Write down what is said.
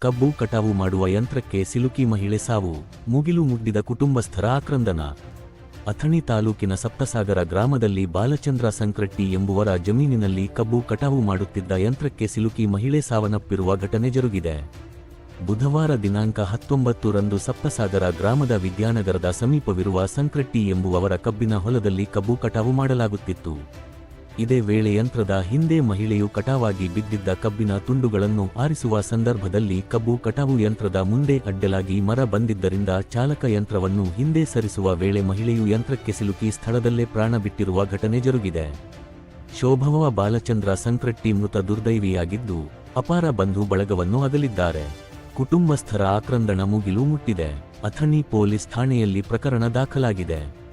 ಕಬ್ಬು ಕಟಾವು ಮಾಡುವ ಯಂತ್ರಕ್ಕೆ ಸಿಲುಕಿ ಮಹಿಳೆ ಸಾವು, ಮುಗಿಲು ಮುಗ್ದಿದ ಕುಟುಂಬಸ್ಥರ ಆಕ್ರಂದನ. ಅಥಣಿ ತಾಲೂಕಿನ ಸಪ್ತಸಾಗರ ಗ್ರಾಮದಲ್ಲಿ ಬಾಲಚಂದ್ರ ಸಂಕ್ರಟ್ಟಿ ಎಂಬುವರ ಜಮೀನಿನಲ್ಲಿ ಕಬ್ಬು ಕಟಾವು ಮಾಡುತ್ತಿದ್ದ ಯಂತ್ರಕ್ಕೆ ಸಿಲುಕಿ ಮಹಿಳೆ ಸಾವನ್ನಪ್ಪಿರುವ ಘಟನೆ ಜರುಗಿದೆ. ಬುಧವಾರ ದಿನಾಂಕ ಹತ್ತೊಂಬತ್ತು ರಂದು ಸಪ್ತಸಾಗರ ಗ್ರಾಮದ ವಿದ್ಯಾನಗರದ ಸಮೀಪವಿರುವ ಸಂಕ್ರಟ್ಟಿ ಎಂಬುವವರ ಕಬ್ಬಿನ ಹೊಲದಲ್ಲಿ ಕಬ್ಬು ಕಟಾವು ಮಾಡಲಾಗುತ್ತಿತ್ತು. ಇದೇ ವೇಳೆ ಯಂತ್ರದ ಹಿಂದೆ ಮಹಿಳೆಯು ಕಟಾವಾಗಿ ಬಿದ್ದಿದ್ದ ಕಬ್ಬಿನ ತುಂಡುಗಳನ್ನು ಆರಿಸುವ ಸಂದರ್ಭದಲ್ಲಿ ಕಬ್ಬು ಕಟಾವು ಯಂತ್ರದ ಮುಂದೆ ಅಡ್ಡಲಾಗಿ ಮರ ಬಂದಿದ್ದರಿಂದ ಚಾಲಕ ಯಂತ್ರವನ್ನು ಹಿಂದೆ ಸರಿಸುವ ವೇಳೆ ಮಹಿಳೆಯು ಯಂತ್ರಕ್ಕೆ ಸಿಲುಕಿ ಸ್ಥಳದಲ್ಲೇ ಪ್ರಾಣ ಬಿಟ್ಟಿರುವ ಘಟನೆ ಜರುಗಿದೆ. ಶೋಭವ ಬಾಲಚಂದ್ರ ಸಂಕ್ರಟ್ಟಿ ಮೃತ ದುರ್ದೈವಿಯಾಗಿದ್ದು, ಅಪಾರ ಬಂಧು ಬಳಗವನ್ನು ಅಗಲಿದ್ದಾರೆ. ಕುಟುಂಬಸ್ಥರ ಆಕ್ರಂದಣ ಮುಗಿಲು ಮುಟ್ಟಿದೆ. ಅಥಣಿ ಪೊಲೀಸ್ ಠಾಣೆಯಲ್ಲಿ ಪ್ರಕರಣ ದಾಖಲಾಗಿದೆ.